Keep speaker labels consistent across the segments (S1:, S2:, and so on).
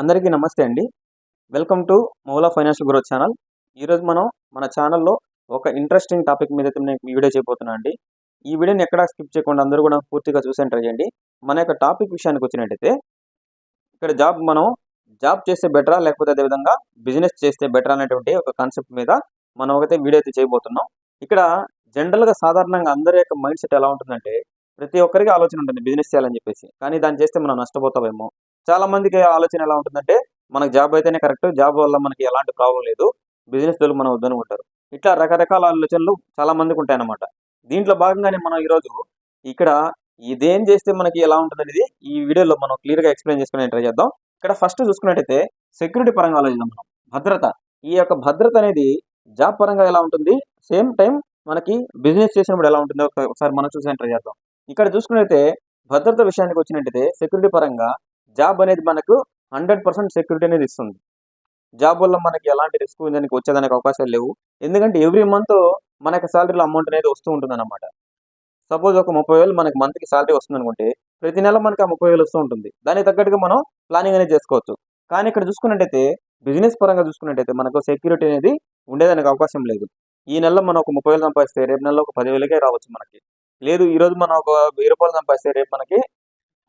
S1: అందరికీ నమస్తే అండి. Welcome to Moula financial growth channel. ఈరోజు మనం మన ఛానల్లో ఒక ఇంట్రెస్టింగ్ టాపిక్ మీద అయితే నేను వీడియో చేయబోతున్నా అండి. ఈ వీడియోని ఎక్కడా స్కిప్ చేయకుండా అందరూ కూడా పూర్తిగా చూసి ట్రై చేయండి. మన యొక్క టాపిక్ విషయానికి వచ్చినట్టయితే ఇక్కడ జాబ్ మనం జాబ్ చేస్తే బెటరా లేకపోతే అదేవిధంగా బిజినెస్ చేస్తే బెటర్ అనేటువంటి ఒక కాన్సెప్ట్ మీద మనం ఒకతే వీడియో అయితే చేయబోతున్నాం. ఇక్కడ జనరల్గా సాధారణంగా అందరి యొక్క మైండ్ సెట్ ఎలా ఉంటుందంటే ప్రతి ఒక్కరికి ఆలోచన ఉంటుంది బిజినెస్ చేయాలని చెప్పేసి. కానీ దాన్ని చేస్తే మనం నష్టపోతామేమో. చాలా మందికి ఆలోచన ఎలా ఉంటుందంటే మనకు జాబ్ అయితేనే కరెక్ట్ జాబ్ వల్ల మనకి ఎలాంటి ప్రాబ్లం లేదు బిజినెస్ వాళ్ళు మనం వద్దనుకుంటారు ఇట్లా రకరకాల ఆలోచనలు చాలా మందికి ఉంటాయన్నమాట. దీంట్లో భాగంగానే మనం ఈరోజు ఇక్కడ ఇదేం చేస్తే మనకి ఎలా ఉంటుంది అనేది ఈ వీడియోలో మనం క్లియర్గా ఎక్స్ప్లెయిన్ చేసుకునే ట్రై చేద్దాం. ఇక్కడ ఫస్ట్ చూసుకున్నట్టయితే సెక్యూరిటీ పరంగా ఆలోచిద్దాం మనం. భద్రత. ఈ యొక్క భద్రత అనేది జాబ్ పరంగా ఎలా ఉంటుంది? సేమ్ టైం మనకి బిజినెస్ చేసినప్పుడు ఎలా ఉంటుందో ఒకసారి మనం చూసి ట్రై చేద్దాం. ఇక్కడ చూసుకున్నట్టయితే భద్రత విషయానికి వచ్చినట్టయితే సెక్యూరిటీ పరంగా జాబ్ అనేది మనకు హండ్రెడ్ పర్సెంట్ సెక్యూరిటీ అనేది ఇస్తుంది. జాబ్ వల్ల మనకి ఎలాంటి రిస్క్ దానికి వచ్చేదానికి అవకాశాలు లేవు. ఎందుకంటే ఎవ్రీ మంత్ మనకి శాలరీలో అమౌంట్ అనేది వస్తూ ఉంటుంది అనమాట సపోజ్ ఒక ముప్పై వేలు మనకి మంత్కి శాలరీ వస్తుంది అనుకుంటే ప్రతి నెల మనకి ఆ ముప్పై వేలు వస్తూ ఉంటుంది. దానికి తగ్గట్టుగా మనం ప్లానింగ్ అనేది చేసుకోవచ్చు. కానీ ఇక్కడ చూసుకున్నట్టయితే బిజినెస్ పరంగా చూసుకున్నట్టయితే మనకు సెక్యూరిటీ అనేది ఉండేదానికి అవకాశం లేదు. ఈ నెలలో మనం ఒక ముప్పై వేలు సంపాదిస్తే రేపు నెలలో ఒక పదివేలకే రావచ్చు మనకి. లేదు ఈ రోజు మనం ఒక వెయ్యి రూపాయలు సంపాదిస్తే రేపు మనకి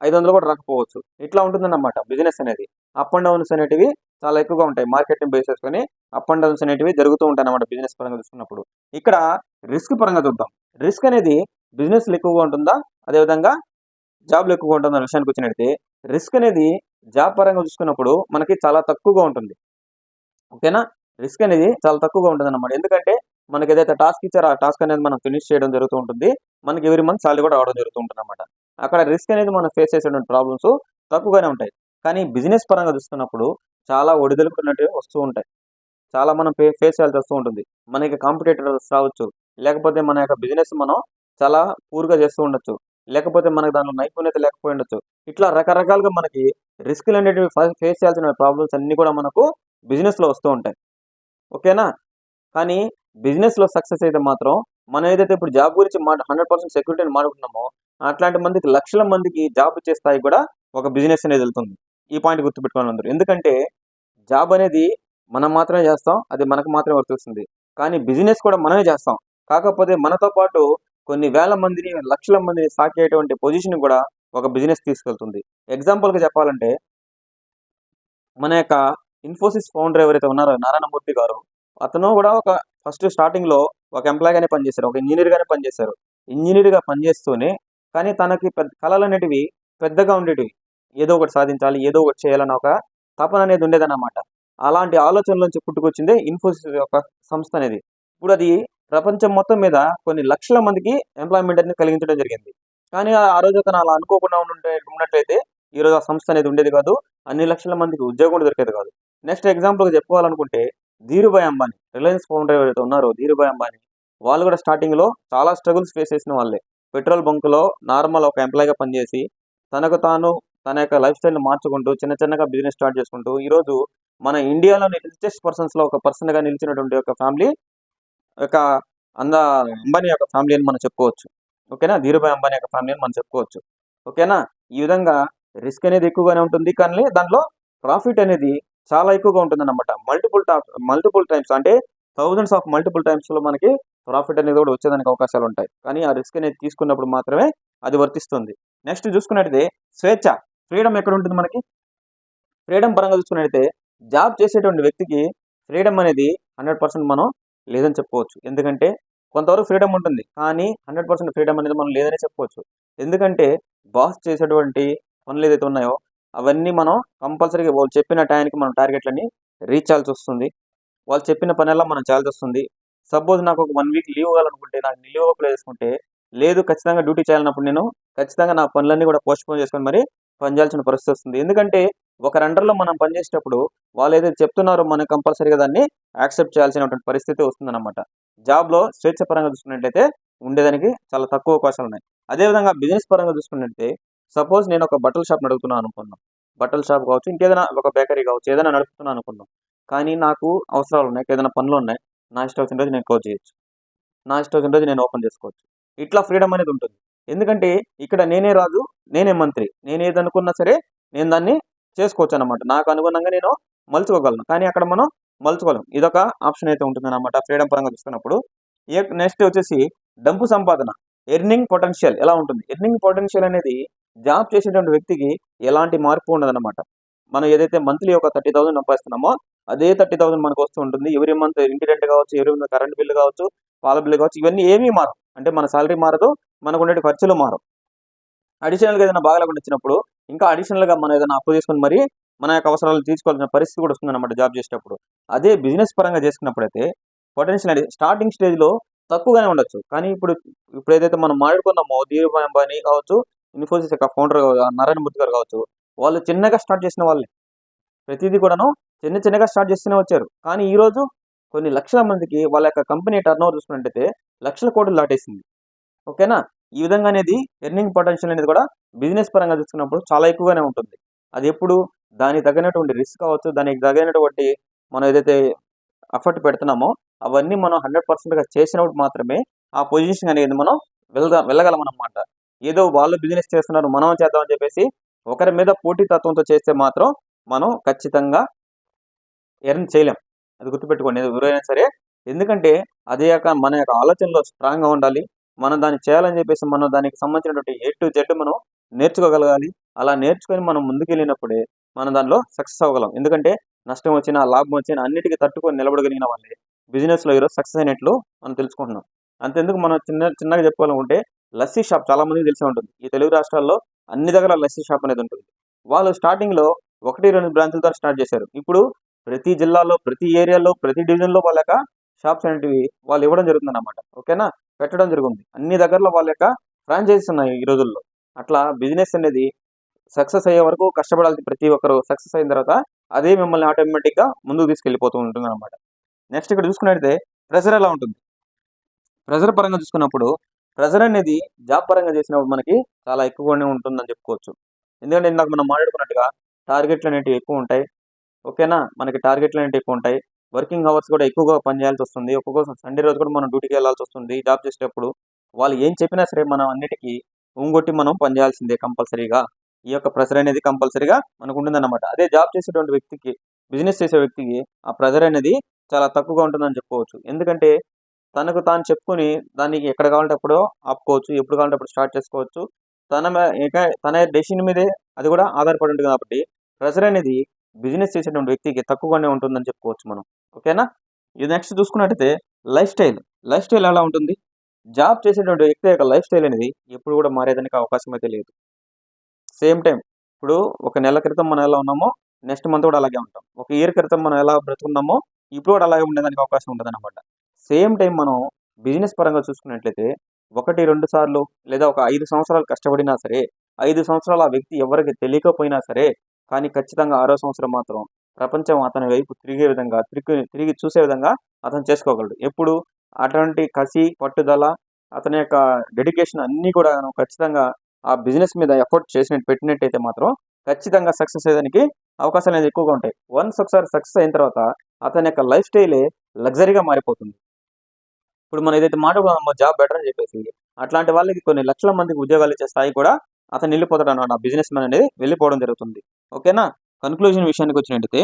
S1: ఐదు వందలు కూడా రాకపోవచ్చు. ఇట్లా ఉంటుందన్నమాట బిజినెస్ అనేది. అప్ అండ్ డౌన్స్ అనేటివి చాలా ఎక్కువగా ఉంటాయి మార్కెట్ని బేస్ చేసుకొని అప్ అండ్ డౌన్స్ అనేటివి జరుగుతూ ఉంటాయి అన్నమాట బిజినెస్ పరంగా చూసుకున్నప్పుడు. ఇక్కడ రిస్క్ పరంగా చూద్దాం. రిస్క్ అనేది బిజినెస్ ఎక్కువగా ఉంటుందా? అదేవిధంగా జాబ్లు ఎక్కువగా ఉంటుందా? విషయానికి వచ్చినట్టయితే రిస్క్ అనేది జాబ్ పరంగా చూసుకున్నప్పుడు మనకి చాలా తక్కువగా ఉంటుంది. ఓకేనా? రిస్క్ అనేది చాలా తక్కువగా ఉంటుంది అన్నమాట ఎందుకంటే మనకి ఏదైతే టాస్క్ ఇచ్చారో ఆ టాస్క్ అనేది మనం ఫినిష్ చేయడం జరుగుతూ ఉంటుంది. మనకి ఎవరి మంత్ సాలరీ కూడా రావడం జరుగుతూ ఉంటుంది అనమాట అక్కడ రిస్క్ అనేది మనం ఫేస్ చేసేటువంటి ప్రాబ్లమ్స్ తక్కువగానే ఉంటాయి. కానీ బిజినెస్ పరంగా చూస్తున్నప్పుడు చాలా ఒడిదలుకున్నట్టు వస్తూ ఉంటాయి. చాలా మనం ఫేస్ చేయాల్సి వస్తూ ఉంటుంది. మనకి కాంపిటేటర్స్ రావచ్చు. లేకపోతే మన యొక్క బిజినెస్ మనం చాలా పూర్గా చేస్తూ ఉండొచ్చు. లేకపోతే మనకి దానిలో నైపుణ్యత లేకపోయి ఉండొచ్చు. ఇట్లా రకరకాలుగా మనకి రిస్క్లు అనేటివి ఫేస్ చేయాల్సిన ప్రాబ్లమ్స్ అన్ని కూడా మనకు బిజినెస్లో వస్తూ ఉంటాయి. ఓకేనా? కానీ బిజినెస్లో సక్సెస్ అయితే మాత్రం మనం ఏదైతే ఇప్పుడు జాబ్ గురించి మాట హండ్రెడ్ పర్సెంట్ సెక్యూరిటీని మాట్లాడుతున్నామో అట్లాంటి మందికి లక్షల మందికి జాబ్ ఇచ్చే స్థాయి కూడా ఒక బిజినెస్ అనేది వెళ్తుంది. ఈ పాయింట్ గుర్తుపెట్టుకోవాలి అందరూ. ఎందుకంటే జాబ్ అనేది మనం మాత్రమే చేస్తాం అది మనకు మాత్రమే వర్తిస్తుంది కానీ బిజినెస్ కూడా మనమే చేస్తాం. కాకపోతే మనతో పాటు కొన్ని వేల మందిని లక్షల మందిని సాకేటువంటి పొజిషన్ కూడా ఒక బిజినెస్ తీసుకెళ్తుంది. ఎగ్జాంపుల్గా చెప్పాలంటే మన యొక్క ఇన్ఫోసిస్ ఫౌండర్ ఎవరైతే ఉన్నారో నారాయణమూర్తి గారు అతను కూడా ఒక ఫస్ట్ స్టార్టింగ్లో ఒక ఎంప్లాయ్గానే పనిచేశారు ఒక ఇంజనీర్ గానే పనిచేశారు. ఇంజనీర్గా పనిచేస్తూనే కానీ తనకి పెద్ద కళలు అనేటివి పెద్దగా ఉండేటివి. ఏదో ఒకటి సాధించాలి ఏదో ఒకటి చేయాలని ఒక తపన అనేది ఉండేదన్నమాట. అలాంటి ఆలోచనల నుంచి పుట్టుకొచ్చిందే ఇన్ఫోసిస్ యొక్క సంస్థ అనేది. ఇప్పుడు అది ప్రపంచం మొత్తం మీద కొన్ని లక్షల మందికి ఎంప్లాయ్మెంట్ అనేది కలిగించడం జరిగింది. కానీ ఆ రోజు తను అలా అనుకోకుండా ఉండే ఉన్నట్లయితే ఈ రోజు ఆ సంస్థ అనేది ఉండేది కాదు. అన్ని లక్షల మందికి ఉద్యోగం దొరికేది కాదు. నెక్స్ట్ ఎగ్జాంపుల్గా చెప్పుకోవాలనుకుంటే ధీరుభాయ్ అంబానీ రిలయన్స్ ఫౌండర్ ఎవరైతే ఉన్నారో ధీరుభాయ్ అంబానీ వాళ్ళు కూడా స్టార్టింగ్లో చాలా స్ట్రగుల్స్ ఫేస్ చేసిన వాళ్ళే. పెట్రోల్ బంక్లో నార్మల్ ఒక ఎంప్లాయ్గా పనిచేసి తనకు తాను తన యొక్క లైఫ్ స్టైల్ మార్చుకుంటూ చిన్న చిన్నగా బిజినెస్ స్టార్ట్ చేసుకుంటూ ఈరోజు మన ఇండియాలోని రిచెస్ట్ పర్సన్స్లో ఒక పర్సన్గా నిలిచినటువంటి ఒక ఫ్యామిలీ ఒక అంద అంబానీ యొక్క ఫ్యామిలీ అని మనం చెప్పుకోవచ్చు. ఓకేనా? ధీరుభాయ్ అంబానీ యొక్క ఫ్యామిలీ అని మనం చెప్పుకోవచ్చు. ఓకేనా? ఈ విధంగా రిస్క్ అనేది ఎక్కువగానే ఉంటుంది కానీ దాంట్లో ప్రాఫిట్ అనేది చాలా ఎక్కువగా ఉంటుంది అనమాట మల్టిపుల్ టాప్ మల్టిపుల్ టైమ్స్ అంటే థౌజండ్స్ ఆఫ్ మల్టిపుల్ టైమ్స్లో మనకి ప్రాఫిట్ అనేది కూడా వచ్చేదానికి అవకాశాలు ఉంటాయి. కానీ ఆ రిస్క్ అనేది తీసుకున్నప్పుడు మాత్రమే అది వర్తిస్తుంది. నెక్స్ట్ చూసుకున్నట్టయితే స్వేచ్ఛ ఫ్రీడమ్ ఎక్కడ ఉంటుంది మనకి? ఫ్రీడమ్ పరంగా చూసుకున్నట్టయితే జాబ్ చేసేటువంటి వ్యక్తికి ఫ్రీడమ్ అనేది హండ్రెడ్ పర్సెంట్ మనం లేదని చెప్పుకోవచ్చు. ఎందుకంటే కొంతవరకు ఫ్రీడమ్ ఉంటుంది. కానీ హండ్రెడ్ పర్సెంట్ ఫ్రీడమ్ అనేది మనం లేదని చెప్పుకోవచ్చు. ఎందుకంటే బాస్ చేసేటువంటి పనులు ఏదైతే ఉన్నాయో అవన్నీ మనం కంపల్సరీగా వాళ్ళు చెప్పిన టైంకి మనం టార్గెట్లని రీచ్ చేయాల్సి వస్తుంది. వాళ్ళు చెప్పిన పనెల్లా మనం చేయాల్సి వస్తుంది. సపోజ్ నాకు ఒక వన్ వీక్ లీవ్ కావాలనుకుంటే నాకు లీవ్ అప్లై చేసుకుంటే లేదు ఖచ్చితంగా డ్యూటీ చేయాలన్నప్పుడు నేను ఖచ్చితంగా నా పనులన్నీ కూడా పోస్ట్పోన్ చేసుకొని మరి పనిచేయాల్సిన పరిస్థితి వస్తుంది. ఎందుకంటే ఒక రెండర్లో మనం పనిచేసేటప్పుడు వాళ్ళు ఏదైతే చెప్తున్నారో మనం కంపల్సరీగా దాన్ని యాక్సెప్ట్ చేయాల్సినటువంటి పరిస్థితి వస్తుందన్నమాట. జాబ్లో స్వేచ్ఛ పరంగా చూసుకున్నట్లయితే ఉండేదానికి చాలా తక్కువ అవకాశాలు ఉన్నాయి. అదేవిధంగా బిజినెస్ పరంగా చూసుకున్నట్లయితే సపోజ్ నేను ఒక బట్టల షాప్ నడుపుతున్నాను అనుకున్నాం బట్టల షాప్ కావచ్చు ఇంకేదైనా ఒక బేకరీ కావచ్చు ఏదైనా నడుపుతున్నాను అనుకున్నాం కానీ నాకు అవసరాలు ఉన్నాయి ఏదైనా పనులు ఉన్నాయి. నా ఇష్టం వచ్చిన రోజు నేను క్లోజ్ చేయొచ్చు. నా ఇష్టం వచ్చిన రోజు నేను ఓపెన్ చేసుకోవచ్చు. ఇట్లా ఫ్రీడమ్ అనేది ఉంటుంది. ఎందుకంటే ఇక్కడ నేనే రాజు నేనే మంత్రి. నేను ఏదనుకున్నా సరే నేను దాన్ని చేసుకోవచ్చు అనమాట నాకు అనుగుణంగా నేను మలుచుకోగలను. కానీ అక్కడ మనం మలుచుకోలేము ఇదొక ఆప్షన్ అయితే ఉంటుంది అనమాట ఫ్రీడమ్ పరంగా చూసుకున్నప్పుడు. నెక్స్ట్ వచ్చేసి డబ్బు సంపాదన ఎర్నింగ్ పొటెన్షియల్ ఎలా ఉంటుంది? ఎర్నింగ్ పొటెన్షియల్ అనేది జాబ్ చేసేటువంటి వ్యక్తికి ఎలాంటి మార్పు ఉండదన్నమాట. మనం ఏదైతే మంత్లీ ఒక థర్టీ థౌసండ్ సంపాదిస్తున్నామో అదే థర్టీ థౌసండ్ మనకు వస్తూ ఉంటుంది. ఎవరి మంత్ ఇంటి రెంట్ కావచ్చు ఎవరి మంత్ కరెంట్ బిల్లు కావచ్చు పాల బిల్లు కావచ్చు ఇవన్నీ ఏమీ మారవు. అంటే మన సాలరీ మారదు మనకు ఉండే ఖర్చులు మారవు. అడిషనల్గా ఏదైనా బాగాలేకుండా వచ్చినప్పుడు ఇంకా అడిషనల్గా మనం ఏదైనా అప్పు తీసుకుని మరి మన యొక్క అవసరాలు తీసుకోవాల్సిన పరిస్థితి కూడా వస్తుందన్నమాట జాబ్ చేసేటప్పుడు. అదే బిజినెస్ పరంగా చేసుకున్నప్పుడైతే పొటెన్షియల్ అనేది స్టార్టింగ్ స్టేజ్లో తక్కువగానే ఉండొచ్చు. కానీ ఇప్పుడు ఇప్పుడు ఏదైతే మనం మాట్లాడుకున్నామో ధీరుభాయ్ అంబానీ కావచ్చు ఇన్ఫోసిస్ యొక్క ఫౌండర్ నారాయణ మూర్తి గారు కావచ్చు వాళ్ళు చిన్నగా స్టార్ట్ చేసిన వాళ్ళే. ప్రతిదీ కూడాను చిన్న చిన్నగా స్టార్ట్ చేస్తూనే వచ్చారు. కానీ ఈరోజు కొన్ని లక్షల మందికి వాళ్ళ యొక్క కంపెనీ టర్న్ ఓవర్ చూసుకున్నట్టయితే లక్షల కోట్లు దాటేసింది. ఓకేనా? ఈ విధంగా అనేది ఎర్నింగ్ పొటెన్షియల్ అనేది కూడా బిజినెస్ పరంగా చూసుకున్నప్పుడు చాలా ఎక్కువగానే ఉంటుంది. అది ఎప్పుడు దానికి తగినటువంటి రిస్క్ కావచ్చు దానికి తగినటువంటి మనం ఏదైతే ఎఫర్ట్ పెడుతున్నామో అవన్నీ మనం హండ్రెడ్ పర్సెంట్గా చేసినప్పుడు మాత్రమే ఆ పొజిషన్ అనేది మనం వెళ్దా వెళ్ళగలం అన్నమాట ఏదో వాళ్ళు బిజినెస్ చేస్తున్నారు మనం చేద్దామని చెప్పేసి ఒకరి మీద పోటీ తత్వంతో చేస్తే మాత్రం మనం ఖచ్చితంగా ఎర్న్ చేయలేం. అది గుర్తుపెట్టుకోండి. ఎవరైనా సరే ఎందుకంటే అదే యొక్క మన యొక్క ఆలోచనలో స్ట్రాంగ్గా ఉండాలి. మనం దాన్ని చేయాలని చెప్పేసి మనం దానికి సంబంధించినటువంటి ఏ టు జెడ్ మనం నేర్చుకోగలగాలి. అలా నేర్చుకొని మనం ముందుకెళ్ళినప్పుడే మనం దానిలో సక్సెస్ అవ్వగలం. ఎందుకంటే నష్టం వచ్చినా లాభం వచ్చినా అన్నిటికీ తట్టుకొని నిలబడగలిగిన వాళ్ళే. బిజినెస్లో ఈరోజు సక్సెస్ అయినట్లు మనం తెలుసుకుంటున్నాం. అంతెందుకు మనం చిన్న చిన్నగా చెప్పుకోవాలనుకుంటే లస్సీ షాప్ చాలా మందికి తెలిసే ఉంటుంది. ఈ తెలుగు రాష్ట్రాల్లో అన్ని దగ్గర లస్సీ షాప్ అనేది ఉంటుంది. వాళ్ళు స్టార్టింగ్లో ఒకటి రెండు బ్రాంచ్లతో స్టార్ట్ చేశారు. ఇప్పుడు ప్రతి జిల్లాలో ప్రతి ఏరియాలో ప్రతి డివిజన్లో వాళ్ళ యొక్క షాప్స్ అనేటివి వాళ్ళు ఇవ్వడం జరుగుతుంది అన్నమాట ఓకేనా? పెట్టడం జరుగుతుంది అన్ని దగ్గరలో వాళ్ళ యొక్క ఫ్రాంచైజీస్ ఉన్నాయి ఈ రోజుల్లో. అట్లా బిజినెస్ అనేది సక్సెస్ అయ్యే వరకు కష్టపడాలి ప్రతి ఒక్కరు సక్సెస్ అయిన తర్వాత అదే మిమ్మల్ని ఆటోమేటిక్గా ముందుకు తీసుకెళ్ళిపోతూ ఉంటుంది అనమాట నెక్స్ట్ ఇక్కడ చూసుకున్నట్టయితే ప్రెజర్ ఎలా ఉంటుంది? ప్రెజర్ పరంగా చూసుకున్నప్పుడు ప్రెజర్ అనేది జాబ్ పరంగా చేసినప్పుడు మనకి చాలా ఎక్కువగానే ఉంటుందని చెప్పుకోవచ్చు. ఎందుకంటే ఇందాక మనం మాట్లాడుకున్నట్టుగా టార్గెట్లు అనేటివి ఎక్కువ ఉంటాయి. ఓకేనా? మనకి టార్గెట్లు అనేవి ఎక్కువ ఉంటాయి. వర్కింగ్ అవర్స్ కూడా ఎక్కువగా పని చేయాల్సి వస్తుంది. ఒక్కొక్క సండే రోజు కూడా మనం డ్యూటీకి వెళ్ళాల్సి వస్తుంది జాబ్ చేసేటప్పుడు. వాళ్ళు ఏం చెప్పినా సరే మనం అన్నిటికీ ఉంగొట్టి మనం పని చేయాల్సిందే కంపల్సరీగా. ఈ యొక్క ప్రెషర్ అనేది కంపల్సరీగా మనకు ఉంటుందన్నమాట. అదే జాబ్ చేసేటువంటి వ్యక్తికి బిజినెస్ చేసే వ్యక్తికి ఆ ప్రెషర్ అనేది చాలా తక్కువగా ఉంటుందని చెప్పుకోవచ్చు. ఎందుకంటే తనకు తాను చెప్పుకొని దానికి ఎక్కడ కావాలంటే అప్పుడు ఆపుకోవచ్చు ఎప్పుడు కావాలంటే అప్పుడు స్టార్ట్ చేసుకోవచ్చు. తన తన డెసిషన్ మీదే అది కూడా ఆధారపడి ఉంటుంది కాబట్టి ప్రెషర్ అనేది బిజినెస్ చేసేటువంటి వ్యక్తికి తక్కువగానే ఉంటుందని చెప్పుకోవచ్చు మనం. ఓకేనా? ఇది నెక్స్ట్ చూసుకున్నట్టయితే లైఫ్ స్టైల్ లైఫ్ స్టైల్ ఎలా ఉంటుంది? జాబ్ చేసేటువంటి వ్యక్తి యొక్క లైఫ్ స్టైల్ అనేది ఎప్పుడు కూడా మారేదానికి అవకాశం అయితే లేదు. సేమ్ టైం ఇప్పుడు ఒక నెల క్రితం మనం ఎలా ఉన్నామో నెక్స్ట్ మంత్ కూడా అలాగే ఉంటాం. ఒక ఇయర్ క్రితం మనం ఎలా బ్రతుకున్నామో ఇప్పుడు కూడా అలాగే ఉండేదానికి అవకాశం ఉంటుంది అనమాట సేమ్ టైం మనం బిజినెస్ పరంగా చూసుకున్నట్లయితే ఒకటి రెండు సార్లు లేదా ఒక ఐదు సంవత్సరాలు కష్టపడినా సరే ఐదు సంవత్సరాలు ఆ వ్యక్తి ఎవరికి తెలియకపోయినా సరే కానీ ఖచ్చితంగా ఆరో సంవత్సరం మాత్రం ప్రపంచం అతని వైపు తిరిగే విధంగా తిరిగి తిరిగి చూసే విధంగా అతను చేసుకోగలడు. ఎప్పుడు అటువంటి కసి పట్టుదల అతని యొక్క డెడికేషన్ అన్నీ కూడా ఖచ్చితంగా ఆ బిజినెస్ మీద ఎఫర్ట్ చేసినట్టు పెట్టినట్టయితే మాత్రం ఖచ్చితంగా సక్సెస్ అయ్యేదానికి అవకాశాలు అనేది ఎక్కువగా ఉంటాయి. వన్స్ ఒకసారి సక్సెస్ అయిన తర్వాత అతని యొక్క లైఫ్ స్టైలే లగ్జరీగా మారిపోతుంది. ఇప్పుడు మనం ఏదైతే మాట్లాడుకున్నామో జాబ్ బెటర్ అని చెప్పేసి అట్లాంటి వాళ్ళకి కొన్ని లక్షల మందికి ఉద్యోగాలు ఇచ్చే స్థాయి కూడా అతను వెళ్ళిపోతాడు అన్నమాట బిజినెస్ మ్యాన్ అనేది వెళ్ళిపోవడం జరుగుతుంది. ఓకేనా కన్క్లూజన్ విషయానికి వచ్చినట్టయితే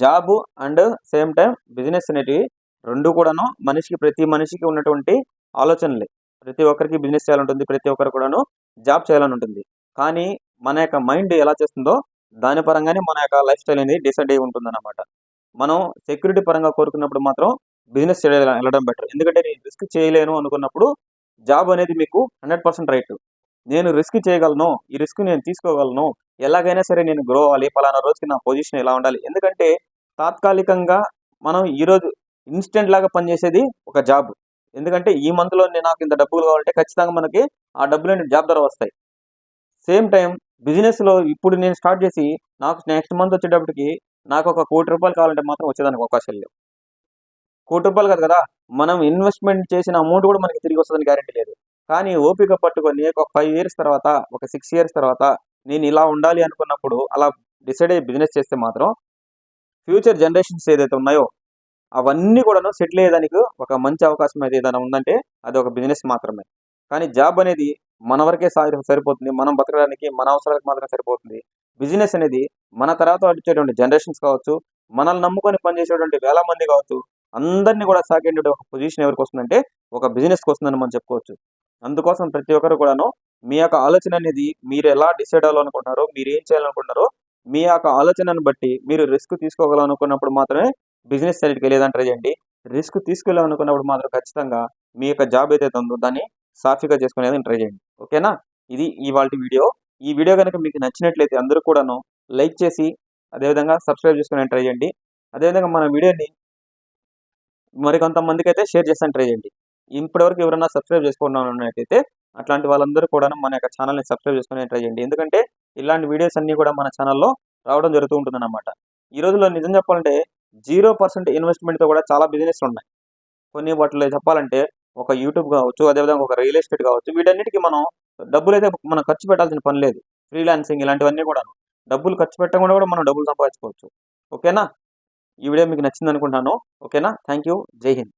S1: job and same time business అనేటివి రెండు కూడాను మనిషికి ప్రతి మనిషికి ఉన్నటువంటి ఆలోచనలే. ప్రతి ఒక్కరికి బిజినెస్ చేయాలంటుంది ప్రతి ఒక్కరు కూడాను జాబ్ చేయాలని ఉంటుంది కానీ మన యొక్క మైండ్ ఎలా చేస్తుందో దాని పరంగానే మన యొక్క లైఫ్ స్టైల్ అనేది డిసైడ్ అయి ఉంటుంది మనం సెక్యూరిటీ పరంగా కోరుకున్నప్పుడు మాత్రం బిజినెస్ చేయడం వెళ్ళడం బెటర్ ఎందుకంటే నేను రిస్క్ చేయలేను అనుకున్నప్పుడు జాబ్ అనేది మీకు హండ్రెడ్ పర్సెంట్ రైట్ నేను రిస్క్ చేయగలను ఈ రిస్క్ నేను తీసుకోగలను ఎలాగైనా సరే నేను గ్రో అవ్వాలి పలానా రోజుకి నా పొజిషన్ ఎలా ఉండాలి. ఎందుకంటే తాత్కాలికంగా మనం ఈరోజు ఇన్స్టెంట్ లాగా పనిచేసేది ఒక జాబ్ ఎందుకంటే ఈ మంత్లో నేను నాకు ఇంత డబ్బులు కావాలంటే ఖచ్చితంగా మనకి ఆ డబ్బులు జాబ్ ధర వస్తాయి. సేమ్ టైం బిజినెస్లో ఇప్పుడు నేను స్టార్ట్ చేసి నాకు నెక్స్ట్ మంత్ వచ్చేటప్పటికి నాకు ఒక కోటి రూపాయలు కావాలంటే మాత్రం వచ్చేదానికి అవకాశాలు లేవు. కోటి రూపాయలు కాదు కదా మనం ఇన్వెస్ట్మెంట్ చేసిన అమౌంట్ కూడా మనకి తిరిగి వస్తుందని గ్యారెంటీ లేదు. కానీ ఓపిక పట్టుకొని ఒక ఫైవ్ ఇయర్స్ తర్వాత ఒక సిక్స్ ఇయర్స్ తర్వాత నేను ఇలా ఉండాలి అనుకున్నప్పుడు అలా డిసైడ్ అయ్యి బిజినెస్ చేస్తే మాత్రం ఫ్యూచర్ జనరేషన్స్ ఏదైతే ఉన్నాయో అవన్నీ కూడాను సెటిల్ అయ్యేదానికి ఒక మంచి అవకాశం అయితే ఏదైనా ఉందంటే అది ఒక బిజినెస్ మాత్రమే. కానీ జాబ్ అనేది మన వరకే సరిపోతుంది మనం బతకడానికి మన అవసరాలకు మాత్రం సరిపోతుంది. బిజినెస్ అనేది మన తర్వాత వచ్చేటువంటి జనరేషన్స్ కావచ్చు మనల్ని నమ్ముకొని పనిచేసేటువంటి వేల మంది కావచ్చు అందరినీ కూడా సాగేటువంటి ఒక పొజిషన్ ఎవరికి వస్తుందంటే ఒక బిజినెస్కి వస్తుందని మనం చెప్పుకోవచ్చు. అందుకోసం ప్రతి ఒక్కరు కూడాను మీ యొక్క ఆలోచన అనేది మీరు ఎలా డిసైడ్ అవ్వాలనుకుంటున్నారో మీరు ఏం చేయాలనుకుంటున్నారో మీ యొక్క ఆలోచనను బట్టి మీరు రిస్క్ తీసుకోగలనుకున్నప్పుడు మాత్రమే బిజినెస్ సైడ్కి వెళ్ళేదాన్ని ట్రై చేయండి. రిస్క్ తీసుకెళ్ళాలనుకున్నప్పుడు మాత్రం ఖచ్చితంగా మీ యొక్క జాబ్ ఏదైతే ఉందో దాన్ని సాఫీగా చేసుకునేది ట్రై చేయండి. ఓకేనా ఇది ఇవాళ వీడియో. ఈ వీడియో కనుక మీకు నచ్చినట్లయితే అందరూ కూడాను లైక్ చేసి అదేవిధంగా సబ్స్క్రైబ్ చేసుకునే ట్రై చేయండి. అదేవిధంగా మన వీడియోని మరికొంతమందికి అయితే షేర్ చేస్తాను ట్రై చేయండి. ఇప్పటివరకు ఎవరైనా సబ్స్క్రైబ్ చేసుకున్నట్లయితే అట్లాంటి వాళ్ళందరూ కూడా మన యొక్క ఛానల్ని సబ్స్క్రైబ్ చేసుకునే ట్రై చేయండి. ఎందుకంటే ఇలాంటి వీడియోస్ అన్నీ కూడా మన ఛానల్లో రావడం జరుగుతూ ఉంటుందన్నమాట. ఈ రోజుల్లో నిజం చెప్పాలంటే జీరో పర్సెంట్ ఇన్వెస్ట్మెంట్తో కూడా చాలా బిజినెస్లు ఉన్నాయి. కొన్ని వాటిలో చెప్పాలంటే ఒక యూట్యూబ్ కావచ్చు అదేవిధంగా ఒక రియల్ ఎస్టేట్ కావచ్చు వీటన్నిటికీ మనం డబ్బులు అయితే మనం ఖర్చు పెట్టాల్సిన పని లేదు. ఫ్రీలాన్సింగ్ ఇలాంటివన్నీ కూడా డబ్బులు ఖర్చు పెట్టకుండా కూడా మనం డబ్బులు సంపాదించుకోవచ్చు. ఓకేనా? ఈ వీడియో మీకు నచ్చింది అనుకుంటాను ఓకేనా? థ్యాంక్ యూ జై హింద్.